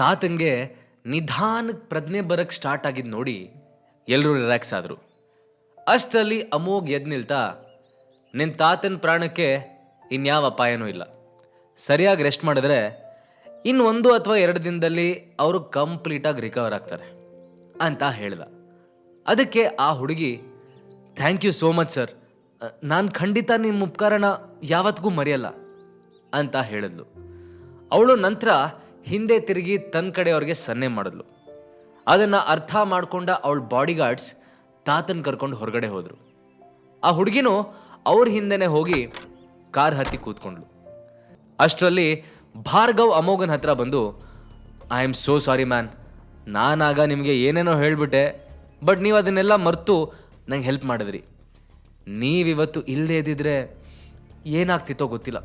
ತಾತಂಗೆ ನಿಧಾನಕ್ಕೆ ಪ್ರಜ್ಞೆ ಬರಕ್ಕೆ ಸ್ಟಾರ್ಟ್ ಆಗಿದ್ದು ನೋಡಿ ಎಲ್ಲರೂ ರಿಲ್ಯಾಕ್ಸ್ ಆದರು. ಅಷ್ಟರಲ್ಲಿ ಅಮೋಘ್ ಎದ್ದು ನಿಲ್ತಾ ನಿನ್ನ ತಾತನ ಪ್ರಾಣಕ್ಕೆ ಇನ್ಯಾವ ಅಪಾಯನೂ ಇಲ್ಲ. ಸರಿಯಾಗಿ ರೆಸ್ಟ್ ಮಾಡಿದ್ರೆ ಇನ್ನು ಒಂದು ಅಥವಾ ಎರಡು ದಿನದಲ್ಲಿ ಅವರು ಕಂಪ್ಲೀಟಾಗಿ ರಿಕವರ್ ಆಗ್ತಾರೆ, ಅಂತ ಹೇಳ್ದ. ಅದಕ್ಕೆ ಆ ಹುಡುಗಿ thank you so much sir ನಾನು ಖಂಡಿತ ನಿಮ್ಮ ಉಪಕಾರನ ಯಾವತ್ತಿಗೂ ಮರೆಯಲ್ಲ, ಅಂತ ಹೇಳಿದ್ಲು. ಅವಳು ನಂತರ ಹಿಂದೆ ತಿರುಗಿ ತನ್ನ ಕಡೆಯವ್ರಿಗೆ ಸನ್ನೆ ಮಾಡಿದ್ಲು. ಅದನ್ನು ಅರ್ಥ ಮಾಡಿಕೊಂಡ ಅವಳ ಬಾಡಿಗಾರ್ಡ್ಸ್ ತಾತನ್ ಕರ್ಕೊಂಡು ಹೊರಗಡೆ ಹೋದರು. ಆ ಹುಡುಗಿನೂ ಅವ್ರ ಹಿಂದೆನೆ ಹೋಗಿ ಕಾರ್ ಹತ್ತಿ ಕೂತ್ಕೊಂಡ್ಲು ಅಷ್ಟರಲ್ಲಿ ಭಾರ್ಗವ್ ಅಮೋಘನ್ ಹತ್ರ ಬಂದು I am so sorry man ನಾನಾಗ ನಿಮಗೆ ಏನೇನೋ ಹೇಳಿಬಿಟ್ಟೆ ಬಟ್ ನೀವು ಅದನ್ನೆಲ್ಲ ಮರೆತು ನಂಗೆ ಹೆಲ್ಪ್ ಮಾಡಿದ್ರಿ. ನೀವಿವತ್ತು ಇಲ್ಲದೇ ಇದ್ದಿದ್ರೆ ಏನಾಗ್ತಿತ್ತೋ ಗೊತ್ತಿಲ್ಲ.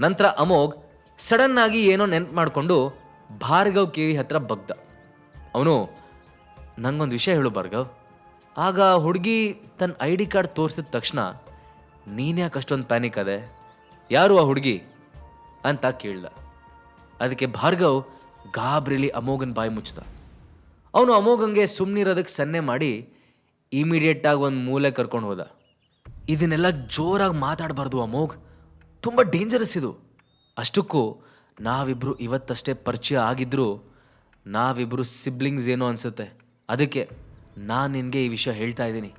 ನಂತರ ಅಮೋಘ್ ಸಡನ್ನಾಗಿ ಏನೋ ನೆನ್ಪು ಮಾಡಿಕೊಂಡು ಭಾರ್ಗವ್ ಕಿವಿ ಹತ್ರ ಬಗ್ದ. ಅವನು, ನಂಗೊಂದು ವಿಷಯ ಹೇಳು ಭಾರ್ಗವ್. ಆಗ ಹುಡುಗಿ ತನ್ನ ಐ ಡಿ ಕಾರ್ಡ್ ತೋರಿಸಿದ ತಕ್ಷಣ ನೀನ್ಯಾಕೆ ಅಷ್ಟೊಂದು ಪ್ಯಾನಿಕ್ ಅದೆ ಯಾರು ಆ ಹುಡುಗಿ? ಅಂತ ಕೇಳ್ದ. ಅದಕ್ಕೆ ಭಾರ್ಗವ್ ಗಾಬ್ರಿಲಿ ಅಮೋಘನ್ ಬಾಯಿ ಮುಚ್ಚಿದ ಅವನು ಅಮೋಘಂಗೆ ಸುಮ್ಮನಿರೋದಕ್ಕೆ ಸನ್ನೆ ಮಾಡಿ ಇಮಿಡಿಯೇಟಾಗಿ ಒಂದು ಮೂಲೆ ಕರ್ಕೊಂಡು ಹೋದ. ಇದನ್ನೆಲ್ಲ ಜೋರಾಗಿ ಮಾತಾಡಬಾರ್ದು ಅಮೋಘ್. ತುಂಬ ಡೇಂಜರಸ್ ಇದು. ಅಷ್ಟಕ್ಕೂ ನಾವಿಬ್ಬರು ಇವತ್ತಷ್ಟೇ ಪರಿಚಯ ಆಗಿದ್ದರೂ ನಾವಿಬ್ಬರು ಸಿಬ್ಲಿಂಗ್ಸ್ ಏನೋ ಅನಿಸುತ್ತೆ. ಅದಕ್ಕೆ ನಾನು ನಿನಗೆ ಈ ವಿಷಯ ಹೇಳ್ತಾ ಇದ್ದೀನಿ.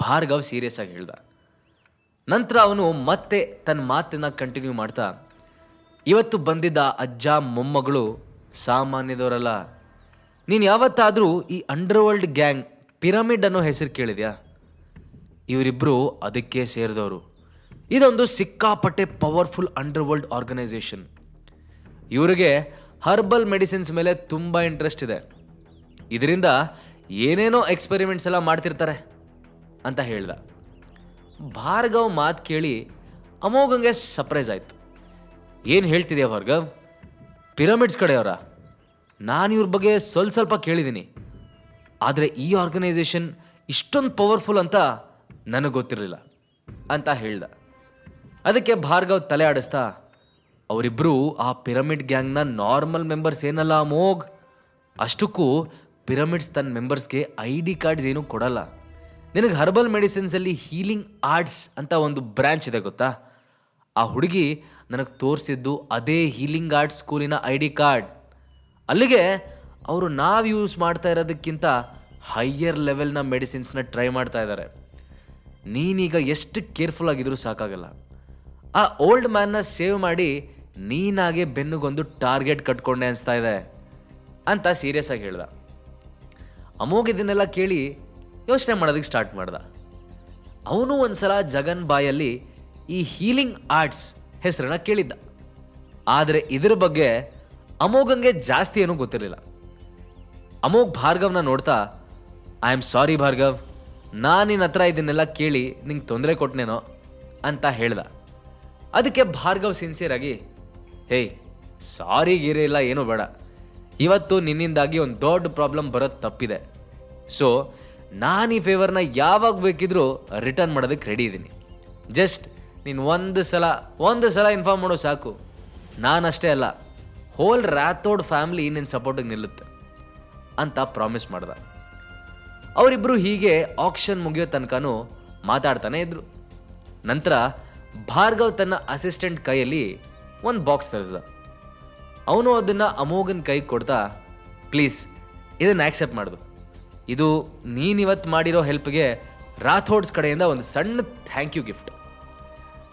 ಭಾರ್ಗವ್ ಸೀರಿಯಸ್ ಆಗಿ ಹೇಳ್ದ. ನಂತರ ಅವನು ಮತ್ತೆ ತನ್ನ ಮಾತನ್ನ ಕಂಟಿನ್ಯೂ ಮಾಡ್ತಾ, ಇವತ್ತು ಬಂದಿದ್ದ ಅಜ್ಜ, ಮೊಮ್ಮಗಳು ಸಾಮಾನ್ಯದವರಲ್ಲ, ನೀನು ಯಾವತ್ತಾದರೂ ಈ ಅಂಡರ್ವರ್ಲ್ಡ್ ಗ್ಯಾಂಗ್ ಪಿರಮಿಡ್ ಅನ್ನೋ ಹೆಸರು ಕೇಳಿದ್ಯಾ? ಇವರಿಬ್ಬರು ಅದಕ್ಕೆ ಸೇರಿದವರು. ಇದೊಂದು ಸಿಕ್ಕಾಪಟ್ಟೆ ಪವರ್ಫುಲ್ ಅಂಡರ್ವರ್ಲ್ಡ್ ಆರ್ಗನೈಸೇಷನ್ ಇವರಿಗೆ ಹರ್ಬಲ್ ಮೆಡಿಸಿನ್ಸ್ ಮೇಲೆ ತುಂಬ ಇಂಟ್ರೆಸ್ಟ್ ಇದೆ. ಇದರಿಂದ ಏನೇನೋ ಎಕ್ಸ್ಪೆರಿಮೆಂಟ್ಸ್ ಎಲ್ಲ ಮಾಡ್ತಿರ್ತಾರೆ ಅಂತ ಹೇಳ್ದ. ಭಾರ್ಗವ್ ಮಾತು ಕೇಳಿ ಅಮೋಘಂಗೆ ಸರ್ಪ್ರೈಸ್ ಆಯ್ತು. ಏನು ಹೇಳ್ತಿದ್ಯಾ ಭಾರ್ಗವ್? ಪಿರಮಿಡ್ಸ್ ಕಡೆಯವರ? ನಾನು ಇವ್ರ ಬಗ್ಗೆ ಸ್ವಲ್ಪ ಸ್ವಲ್ಪ ಕೇಳಿದ್ದೀನಿ ಆದರೆ ಈ ಆರ್ಗನೈಸೇಷನ್ ಇಷ್ಟೊಂದು ಪವರ್ಫುಲ್ ಅಂತ ನನಗೆ ಗೊತ್ತಿರಲಿಲ್ಲ ಅಂತ ಹೇಳ್ದ. ಅದಕ್ಕೆ ಭಾರ್ಗವ್ ತಲೆ ಆಡಿಸ್ತಾ ಅವರಿಬ್ಬರು ಆ ಪಿರಮಿಡ್ ಗ್ಯಾಂಗ್ನ ನಾರ್ಮಲ್ ಮೆಂಬರ್ಸ್ ಏನಲ್ಲ ಮೋಗ್? ಅಷ್ಟಕ್ಕೂ ಪಿರಮಿಡ್ಸ್ ತನ್ನ ಮೆಂಬರ್ಸ್ಗೆ ಐ ಡಿ ಕಾರ್ಡ್ಸ್ ಏನೂ ಕೊಡಲ್ಲ. ನಿನಗೆ ಹರ್ಬಲ್ ಮೆಡಿಸಿನ್ಸಲ್ಲಿ ಹೀಲಿಂಗ್ ಆರ್ಟ್ಸ್ ಅಂತ ಒಂದು ಬ್ರ್ಯಾಂಚ್ ಇದೆ ಗೊತ್ತಾ? ಆ ಹುಡುಗಿ ನನಗೆ ತೋರಿಸಿದ್ದು ಅದೇ ಹೀಲಿಂಗ್ ಆರ್ಟ್ಸ್ ಸ್ಕೂಲಿನ ಐ ಡಿ ಕಾರ್ಡ್. ಅಲ್ಲಿಗೆ ಅವರು ನಾವು ಯೂಸ್ ಮಾಡ್ತಾ ಇರೋದಕ್ಕಿಂತ ಹೈಯರ್ ಲೆವೆಲ್ನ ಮೆಡಿಸಿನ್ಸ್ನ ಟ್ರೈ ಮಾಡ್ತಾ ಇದ್ದಾರೆ ನೀನೀಗ ಎಷ್ಟು ಕೇರ್ಫುಲ್ ಆಗಿದ್ರೂ ಸಾಕಾಗಲ್ಲ. ಆ ಓಲ್ಡ್ ಮ್ಯಾನ್ನ ಸೇವ್ ಮಾಡಿ ನೀನಾಗೆ ಬೆನ್ನುಗೊಂದು ಟಾರ್ಗೆಟ್ ಕಟ್ಕೊಂಡೆ ಅನಿಸ್ತಾ ಇದೆ ಅಂತ ಸೀರಿಯಸ್ ಆಗಿ ಹೇಳ್ದ. ಅಮೋಗ್ ಇದನ್ನೆಲ್ಲ ಕೇಳಿ ಯೋಚನೆ ಮಾಡೋದಕ್ಕೆ ಸ್ಟಾರ್ಟ್ ಮಾಡ್ದ. ಅವನು ಒಂದ್ಸಲ ಜಗನ್ ಬಾಯಲ್ಲಿ ಈ ಹೀಲಿಂಗ್ ಆರ್ಟ್ಸ್ ಹೆಸರನ್ನ ಕೇಳಿದ್ದ. ಆದರೆ ಇದರ ಬಗ್ಗೆ ಅಮೋಘಂಗೆ ಜಾಸ್ತಿ ಏನೂ ಗೊತ್ತಿರಲಿಲ್ಲ. ಅಮೋಘ್ ಭಾರ್ಗವ್ನ ನೋಡ್ತಾ ಐ ಆಮ್ ಸಾರಿ ಭಾರ್ಗವ್, ನಾನು ನಿನ್ನ ಹತ್ರ ಇದನ್ನೆಲ್ಲ ಕೇಳಿ ನಿಂಗೆ ತೊಂದರೆ ಕೊಟ್ಟನೇನೋ ಅಂತ ಹೇಳ್ದ. ಅದಕ್ಕೆ ಭಾರ್ಗವ್ ಸಿನ್ಸಿಯರ್ ಆಗಿ ಹೇಯ್ ಸಾರಿ ಗೀರಿ ಇಲ್ಲ, ಏನೂ ಬೇಡ. ಇವತ್ತು ನಿನ್ನಿಂದಾಗಿ ಒಂದು ದೊಡ್ಡ ಪ್ರಾಬ್ಲಮ್ ಬರೋದು ತಪ್ಪಿದೆ. ಸೊ ನಾನು ಈ ಫೇವರ್ನ ಯಾವಾಗ ಬೇಕಿದ್ರೂ ರಿಟರ್ನ್ ಮಾಡೋದಕ್ಕೆ ರೆಡಿ ಇದ್ದೀನಿ ಜಸ್ಟ್ ನೀನು ಒಂದು ಸಲ ಒಂದು ಸಲ ಇನ್ಫಾರ್ಮ್ ಮಾಡೋ ಸಾಕು. ನಾನಷ್ಟೇ ಅಲ್ಲ ಹೋಲ್ ರ್ಯಾಥೋಡ್ ಫ್ಯಾಮ್ಲಿ ನಿನ್ನ ಸಪೋರ್ಟಿಗೆ ನಿಲ್ಲುತ್ತೆ. ಅಂತ ಪ್ರಾಮಿಸ್ ಮಾಡ್ದ. ಅವರಿಬ್ಬರು ಹೀಗೆ ಆಕ್ಷನ್ ಮುಗಿಯೋ ತನಕನೂ ಮಾತಾಡ್ತಾನೆ ಇದ್ರು. ನಂತರ ಭಾರ್ಗವ್ ತನ್ನ ಅಸಿಸ್ಟೆಂಟ್ ಕೈಯಲ್ಲಿ ಒಂದು ಬಾಕ್ಸ್ ತರಿಸ್ದ. ಅವನು ಅದನ್ನು ಅಮೋಘನ್ ಕೈ ಕೊಡ್ತಾ, ಪ್ಲೀಸ್, ಇದನ್ನು ಆಕ್ಸೆಪ್ಟ್ ಮಾಡ್ದು ಇದು ನೀನಿವತ್ತು ಮಾಡಿರೋ ಹೆಲ್ಪ್ಗೆ ರಾಥೋಡ್ಸ್ ಕಡೆಯಿಂದ ಒಂದು ಸಣ್ಣ ಥ್ಯಾಂಕ್ ಯು ಗಿಫ್ಟ್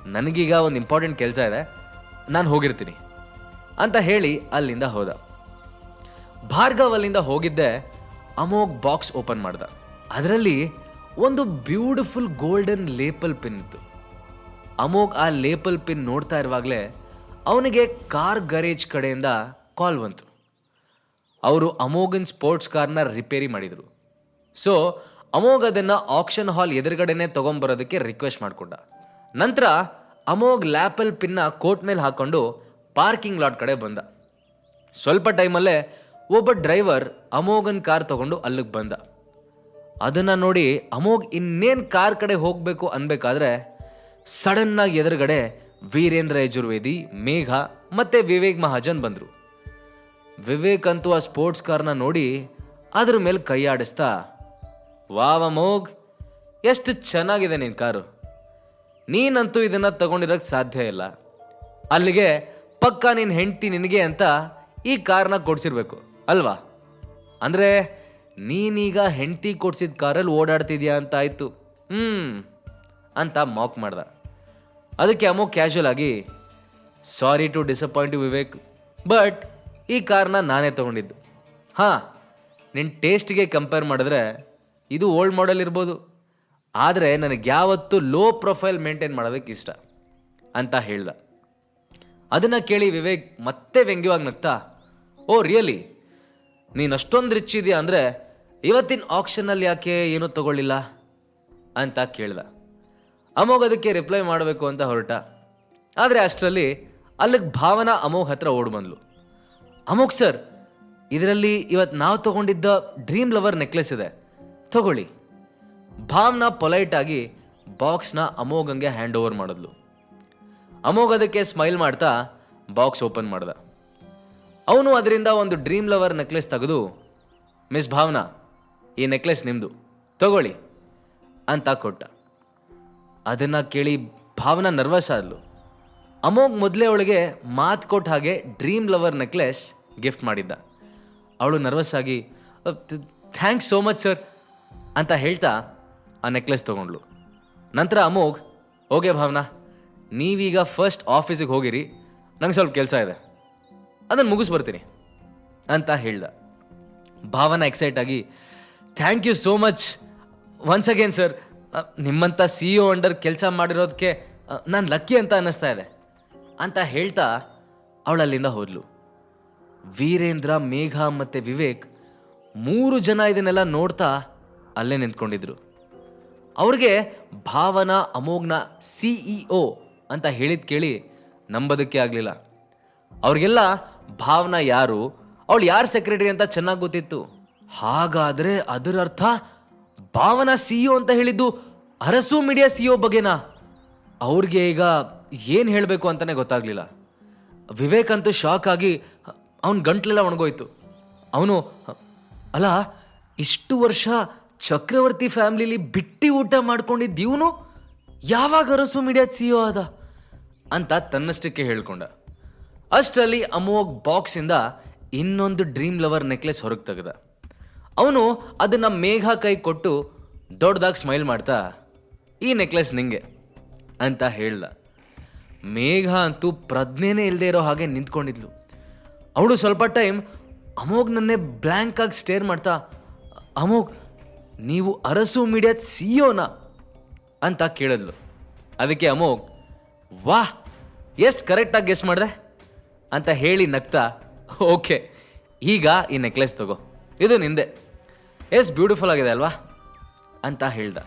ನನಗೀಗ ಒಂದು ಇಂಪಾರ್ಟೆಂಟ್ ಕೆಲಸ ಇದೆ. ನಾನು ಹೋಗಿರ್ತೀನಿ. ಅಂತ ಹೇಳಿ ಅಲ್ಲಿಂದ ಹೋದ. ಭಾರ್ಗವ್ ಅಲ್ಲಿಂದ ಹೋಗಿದ್ದೆ ಅಮೋಘ್ ಬಾಕ್ಸ್ ಓಪನ್ ಮಾಡ್ದ. ಅದರಲ್ಲಿ ಒಂದು ಬ್ಯೂಟಿಫುಲ್ ಗೋಲ್ಡನ್ ಲೇಪಲ್ ಪಿನ್ ಇತ್ತು. ಅಮೋಘ್ ಆ ಲೇಪಲ್ ಪಿನ್ ನೋಡ್ತಾ ಇರುವಾಗಲೇ ಅವನಿಗೆ ಕಾರ್ ಗರೇಜ್ ಕಡೆಯಿಂದ ಕಾಲ್ ಬಂತು. ಅವರು ಅಮೋಘನ್ ಸ್ಪೋರ್ಟ್ಸ್ ಕಾರ್ನ ರಿಪೇರಿ ಮಾಡಿದರು. ಸೊ ಅಮೋಘ್ ಅದನ್ನು ಆಕ್ಷನ್ ಹಾಲ್ ಎದುರುಗಡೆನೆ ತೊಗೊಂಬರೋದಕ್ಕೆ ರಿಕ್ವೆಸ್ಟ್ ಮಾಡಿಕೊಂಡ. ನಂತರ ಅಮೋಘ್ ಲ್ಯಾಪಲ್ ಪಿನ್ನ ಕೋಟ್ ಮೇಲೆ ಹಾಕ್ಕೊಂಡು ಪಾರ್ಕಿಂಗ್ ಲಾಟ್ ಕಡೆ ಬಂದ. ಸ್ವಲ್ಪ ಟೈಮಲ್ಲೇ ಒಬ್ಬ ಡ್ರೈವರ್ ಅಮೋಘನ್ ಕಾರ್ ತಗೊಂಡು ಅಲ್ಲಿಗೆ ಬಂದ. ಅದನ್ನು ನೋಡಿ ಅಮೋಘ್ ಇನ್ನೇನು ಕಾರ್ ಕಡೆ ಹೋಗಬೇಕು ಅನ್ಬೇಕಾದ್ರೆ ಸಡನ್ನಾಗಿ ಎದುರುಗಡೆ ವೀರೇಂದ್ರ ಯಜುರ್ವೇದಿ, ಮೇಘ ಮತ್ತೆ ವಿವೇಕ್ ಮಹಾಜನ್ ಬಂದರು. ವಿವೇಕ್ ಅಂತೂ ಆ ಸ್ಪೋರ್ಟ್ಸ್ ಕಾರ್ನ ನೋಡಿ ಅದ್ರ ಮೇಲೆ ಕೈ ಆಡಿಸ್ತಾ ವಾವ ಮೋಗ್, ಎಷ್ಟು ಚೆನ್ನಾಗಿದೆ ನಿನ್ನ ಕಾರು. ನೀನಂತೂ ಇದನ್ನು ತಗೊಂಡಿರೋಕ್ಕೆ ಸಾಧ್ಯ ಇಲ್ಲ. ಅಲ್ಲಿಗೆ ಪಕ್ಕ ನಿನ್ನ ಹೆಂಡ್ತಿ ನಿನಗೆ ಅಂತ ಈ ಕಾರ್ನ ಕೊಡ್ಸಿರ್ಬೇಕು, ಅಲ್ವಾ? ಅಂದರೆ ನೀನೀಗ ಹೆಂಡ್ತಿ ಕೊಡ್ಸಿದ ಕಾರಲ್ಲಿ ಓಡಾಡ್ತಿದ್ಯಾ ಅಂತ ಆಯಿತು. ಹ್ಞೂ ಅಂತ ಮಾಕ್ ಮಾಡ್ದ. ಅದಕ್ಕೆ ಅಮೋ ಕ್ಯಾಶುವಲ್ ಆಗಿ sorry to disappoint Vivek but ಈ ಕಾರ್ನ ನಾನೇ ತೊಗೊಂಡಿದ್ದು. ಹಾಂ ನಿನ್ನ ಟೇಸ್ಟ್ಗೆ ಕಂಪೇರ್ ಮಾಡಿದ್ರೆ ಇದು ಓಲ್ಡ್ ಮಾಡೆಲ್ ಇರ್ಬೋದು. ಆದರೆ ನನಗೆ ಯಾವತ್ತೂ ಲೋ ಪ್ರೊಫೈಲ್ ಮೇಂಟೈನ್ ಮಾಡೋದಕ್ಕೆ ಇಷ್ಟ, ಅಂತ ಹೇಳ್ದ. ಅದನ್ನು ಕೇಳಿ ವಿವೇಕ್ ಮತ್ತೆ ವ್ಯಂಗ್ಯವಾಗಿ ನಗ್ತಾ, ಓ ರಿಯಲಿ ನೀನು ಅಷ್ಟೊಂದು ರಿಚ್ ಇದೆಯಾ ಅಂದರೆ ಇವತ್ತಿನ ಆಕ್ಷನಲ್ಲಿ ಯಾಕೆ ಏನೂ ತಗೊಳ್ಳಿಲ್ಲ? ಅಂತ ಕೇಳ್ದ. ಅಮೋಘ್ ಅದಕ್ಕೆ ರಿಪ್ಲೈ ಮಾಡಬೇಕು ಅಂತ ಹೊರಟ. ಆದರೆ ಅಷ್ಟರಲ್ಲಿ ಅಲ್ಲಿಗೆ ಭಾವನಾ ಅಮೋಘ್ ಹತ್ರ ಓಡ್ ಬಂದ್ಲು. ಅಮೋಘ್ ಸರ್, ಇದರಲ್ಲಿ ಇವತ್ತು ನಾವು ತಗೊಂಡಿದ್ದ ಡ್ರೀಮ್ ಲವರ್ ನೆಕ್ಲೆಸ್ ಇದೆ. ತಗೊಳ್ಳಿ. ಭಾವನಾ ಪೊಲೈಟ್ ಆಗಿ ಬಾಕ್ಸ್ನ ಅಮೋಘಂಗೆ ಹ್ಯಾಂಡ್ ಓವರ್ ಮಾಡಿದ್ಲು. ಅಮೋಘ್ ಅದಕ್ಕೆ ಸ್ಮೈಲ್ ಮಾಡ್ತಾ ಬಾಕ್ಸ್ ಓಪನ್ ಮಾಡ್ದ. ಅವನು ಅದರಿಂದ ಒಂದು ಡ್ರೀಮ್ ಲವರ್ ನೆಕ್ಲೆಸ್ ತೆಗೆದು ಮಿಸ್ ಭಾವನಾ, ಈ ನೆಕ್ಲೆಸ್ ನಿಮ್ಮದು ತಗೊಳ್ಳಿ ಅಂತ ಕೊಟ್ಟ. ಅದನ್ನು ಕೇಳಿ ಭಾವನಾ ನರ್ವಸ್ ಆದಳು ಅಮೋಘ್ ಮೊದಲೇ ಅವಳಿಗೆ ಮಾತು ಕೊಟ್ಟ ಹಾಗೆ ಡ್ರೀಮ್ ಲವರ್ ನೆಕ್ಲೆಸ್ ಗಿಫ್ಟ್ ಮಾಡಿದ್ದ. ಅವಳು ನರ್ವಸ್ ಆಗಿ ಥ್ಯಾಂಕ್ಸ್ ಸೋ ಮಚ್ ಸರ್ ಅಂತ ಹೇಳ್ತಾ ಆ ನೆಕ್ಲೆಸ್ ತೊಗೊಂಡ್ಳು. ನಂತರ ಅಮೋಘ್, ಓಕೆ ಭಾವನಾ, ನೀವೀಗ ಫಸ್ಟ್ ಆಫೀಸಿಗೆ ಹೋಗಿರಿ, ನಂಗೆ ಸ್ವಲ್ಪ ಕೆಲಸ ಇದೆ. ಅದನ್ನು ಮುಗಿಸ್ಬರ್ತೀನಿ ಅಂತ ಹೇಳ್ದ. ಭಾವನಾ ಎಕ್ಸೈಟ್ ಆಗಿ, thank you so much once again sir ನಿಮ್ಮಂಥ ಸಿ ಇ ಅಂಡರ್ ಕೆಲಸ ಮಾಡಿರೋದಕ್ಕೆ ನಾನು ಲಕ್ಕಿ ಅಂತ ಅನ್ನಿಸ್ತಾ ಇದೆ. ಅಂತ ಹೇಳ್ತಾ ಅವಳಲ್ಲಿಂದ ಹೋದ್ಲು. ವೀರೇಂದ್ರ, ಮೇಘ ಮತ್ತು ವಿವೇಕ್ ಮೂರು ಜನ ಇದನ್ನೆಲ್ಲ ನೋಡ್ತಾ ಅಲ್ಲೇ ನಿಂತ್ಕೊಂಡಿದ್ರು. ಅವ್ರಿಗೆ ಭಾವನಾ, ಅಮೋಘ್ನ ಸಿ ಒ ಅಂತ ಹೇಳಿದ್ ಕೇಳಿ ನಂಬೋದಕ್ಕೆ ಆಗಲಿಲ್ಲ. ಅವ್ರಿಗೆಲ್ಲ ಭಾವನಾ ಯಾರು, ಅವಳು ಯಾರು ಸೆಕ್ರೆಟರಿ ಅಂತ ಚೆನ್ನಾಗಿ ಗೊತ್ತಿತ್ತು. ಹಾಗಾದರೆ ಅದರ ಅರ್ಥ ಭಾವನಾ ಸಿ ಅಂತ ಹೇಳಿದ್ದು ಅರಸು ಮೀಡಿಯಾ ಸಿ ಬಗ್ಗೆನಾ? ಅವ್ರಿಗೆ ಈಗ ಏನು ಹೇಳಬೇಕು ಅಂತಲೇ ಗೊತ್ತಾಗಲಿಲ್ಲ. ವಿವೇಕ್ ಅಂತೂ ಶಾಕ್ ಆಗಿ ಅವನ ಗಂಟ್ಲೆಲ್ಲ ಒಣಗೋಯ್ತು. ಅವನು, ಅಲ್ಲ, ಇಷ್ಟು ವರ್ಷ ಚಕ್ರವರ್ತಿ ಫ್ಯಾಮ್ಲಿಲಿ ಬಿಟ್ಟಿ ಊಟ ಮಾಡ್ಕೊಂಡಿದ್ದು ಇವನು ಯಾವಾಗ ಅರಸು ಮೀಡಿಯಾ ಸಿ ಆದ? ಅಂತ ತನ್ನಷ್ಟಕ್ಕೆ ಹೇಳ್ಕೊಂಡ. ಅಷ್ಟರಲ್ಲಿ ಅಮೋಘ್ ಬಾಕ್ಸಿಂದ ಇನ್ನೊಂದು ಡ್ರೀಮ್ ಲವರ್ ನೆಕ್ಲೆಸ್ ಹೊರಗೆ ತೆಗೆದ. ಅವನು ಅದನ್ನು ಮೇಘ ಕೈ ಕೊಟ್ಟು ದೊಡ್ಡದಾಗಿ ಸ್ಮೈಲ್ ಮಾಡ್ತಾ, ಈ ನೆಕ್ಲೆಸ್ ನಿಂಗೆ ಅಂತ ಹೇಳ್ದ. ಮೇಘ ಅಂತೂ ಪ್ರಜ್ಞೆನೇ ಇಲ್ಲದೆ ಇರೋ ಹಾಗೆ ನಿಂತ್ಕೊಂಡಿದ್ಲು. ಅವಳು ಸ್ವಲ್ಪ ಟೈಮ್ ಅಮೋಗ್ ನನ್ನೇ ಬ್ಲ್ಯಾಂಕ್ ಆಗಿ ಸ್ಟೇರ್ ಮಾಡ್ತಾ, ಅಮೋಘ್, ನೀವು ಅರಸು ಮೀಡಿಯಾದ ಸಿಯೋನಾ ಅಂತ ಕೇಳಿದ್ಲು. ಅದಕ್ಕೆ ಅಮೋಘ್, ವಾಹ್, ಎಷ್ಟು ಕರೆಕ್ಟಾಗಿ ಗೆಸ್ ಮಾಡಿದೆ? ಅಂತ ಹೇಳಿ ನಗ್ತಾ, ಓಕೆ, ಈಗ ಈ ನೆಕ್ಲೆಸ್ ತಗೋ. ಇದು ನಿಂದೆ. ಎಷ್ಟು ಬ್ಯೂಟಿಫುಲ್ ಆಗಿದೆ ಅಲ್ವಾ? ಅಂತ ಹೇಳ್ದ.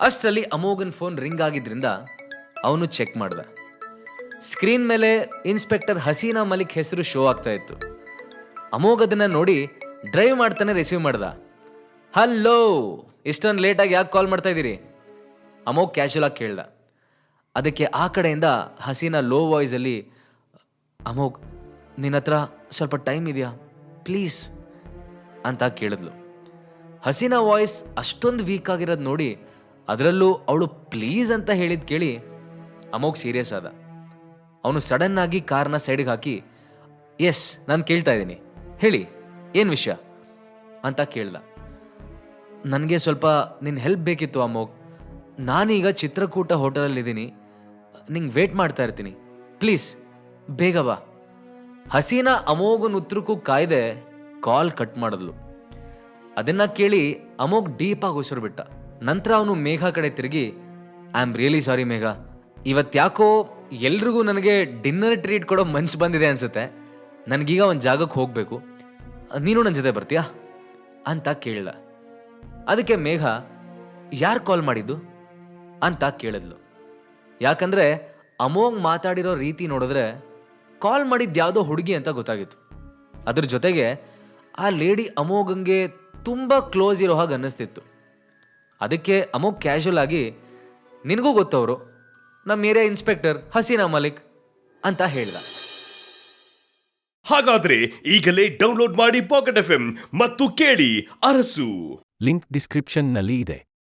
ಅಷ್ಟರಲ್ಲಿ ಅಮೋಘನ್ ಫೋನ್ ರಿಂಗ್ ಆಗಿದ್ರಿಂದ ಅವನು ಚೆಕ್ ಮಾಡ್ದ. ಸ್ಕ್ರೀನ್ ಮೇಲೆ ಇನ್ಸ್ಪೆಕ್ಟರ್ ಹಸೀನಾ ಮಲಿಕ್ ಹೆಸರು ಶೋ ಆಗ್ತಾ ಇತ್ತು. ಅಮೋಘ್ ಅದನ್ನ ನೋಡಿ ಡ್ರೈವ್ ಮಾಡ್ತಾನೆ ರಿಸೀವ್ ಮಾಡ್ದ. ಹಲೋ ಇಷ್ಟೊಂದು ಲೇಟಾಗಿ ಯಾಕೆ ಕಾಲ್ ಮಾಡ್ತಾ ಇದ್ದೀರಿ? ಅಮೋಘ್ ಕ್ಯಾಶುಲ್ ಆಗಿ ಕೇಳ್ದ. ಅದಕ್ಕೆ ಆ ಕಡೆಯಿಂದ ಹಸೀನಾ ಲೋ ವಾಯ್ಸಲ್ಲಿ ಅಮೋಘ್ ನಿನ್ನ ಹತ್ರ ಸ್ವಲ್ಪ ಟೈಮ್ ಇದೆಯಾ? ಪ್ಲೀಸ್ ಅಂತ ಕೇಳಿದ್ಲು. ಹಸೀನಾ ವಾಯ್ಸ್ ಅಷ್ಟೊಂದು ವೀಕ್ ಆಗಿರೋದು ನೋಡಿ ಅದರಲ್ಲೂ ಅವಳು ಪ್ಲೀಸ್ ಅಂತ ಹೇಳಿದ್ ಕೇಳಿ ಅಮೋಗ್ ಸೀರಿಯಸ್ ಆದ. ಅವನು ಸಡನ್ ಆಗಿ ಕಾರ್ನ ಸೈಡ್ಗೆ ಹಾಕಿ ಎಸ್ ನಾನು ಕೇಳ್ತಾ ಇದ್ದೀನಿ. ಹೇಳಿ, ಏನು ವಿಷಯ? ಅಂತ ಕೇಳ್ದ. ನನಗೆ ಸ್ವಲ್ಪ ನಿನ್ನ ಹೆಲ್ಪ್ ಬೇಕಿತ್ತು ಅಮೋಗ್ ನಾನೀಗ ಚಿತ್ರಕೂಟ ಹೋಟೆಲಲ್ಲಿದ್ದೀನಿ ನಿಂಗೆ ವೇಟ್ ಮಾಡ್ತಾ ಇರ್ತೀನಿ. ಪ್ಲೀಸ್ ಬೇಗ ಬಾ. ಹಸೀನಾ ಅಮೋಗನ ಉತ್ತರಕ್ಕೂ ಕಾಯ್ದೆ ಕಾಲ್ ಕಟ್ ಮಾಡಿದ್ಲು. ಅದನ್ನ ಕೇಳಿ ಅಮೋಘ್ ಡೀಪಾಗಿ ಉಸಿರು ಬಿಟ್ಟ. ನಂತರ ಅವನು ಮೇಘ ಕಡೆ ತಿರುಗಿ ಐ ಆಮ್ ರಿಯಲಿ ಸಾರಿ ಮೇಘ. ಇವತ್ತ್ಯಾಕೋ ಎಲ್ರಿಗೂ ನನಗೆ ಡಿನ್ನರ್ ಟ್ರೀಟ್ ಕೊಡೋ ಮನ್ಸು ಬಂದಿದೆ ಅನ್ಸುತ್ತೆ. ನನಗೀಗ ಒಂದು ಜಾಗಕ್ಕೆ ಹೋಗಬೇಕು. ನೀನು ನನ್ನ ಜೊತೆ ಬರ್ತೀಯಾ? ಅಂತ ಕೇಳಿದ. ಅದಕ್ಕೆ ಮೇಘ, ಯಾರು ಕಾಲ್ ಮಾಡಿದ್ದು? ಅಂತ ಕೇಳಿದ್ಲು. ಯಾಕಂದ್ರೆ ಅಮೋಘ್ ಮಾತಾಡಿರೋ ರೀತಿ ನೋಡಿದ್ರೆ ಕಾಲ್ ಮಾಡಿದ್ದು ಯಾವುದೋ ಹುಡುಗಿ ಅಂತ ಗೊತ್ತಾಗಿತ್ತು. ಅದ್ರ ಜೊತೆಗೆ ಆ ಲೇಡಿ ಅಮೋಘಂಗೆ ತುಂಬ ಕ್ಲೋಸ್ ಇರೋ ಹಾಗೆ ಅನ್ನಿಸ್ತಿತ್ತು. ಅದಕ್ಕೆ ಅಮೋಘ್ ಕ್ಯಾಶುವಲ್ ಆಗಿ ನಿನಗೂ ಗೊತ್ತವರು ನಮ್ಮ ಏರಿಯಾ ಇನ್ಸ್ಪೆಕ್ಟರ್ ಹಸೀನಾ ಮಲಿಕ್ ಅಂತ ಹೇಳಿದ. ಹಾಗಾದ್ರೆ ಈಗಲೇ ಡೌನ್ಲೋಡ್ ಮಾಡಿ ಪಾಕೆಟ್ ಎಫ್ ಮತ್ತು ಕೇಳಿ ಅರಸು. ಲಿಂಕ್ ಡಿಸ್ಕ್ರಿಪ್ಷನ್ನಲ್ಲಿ ಇದೆ.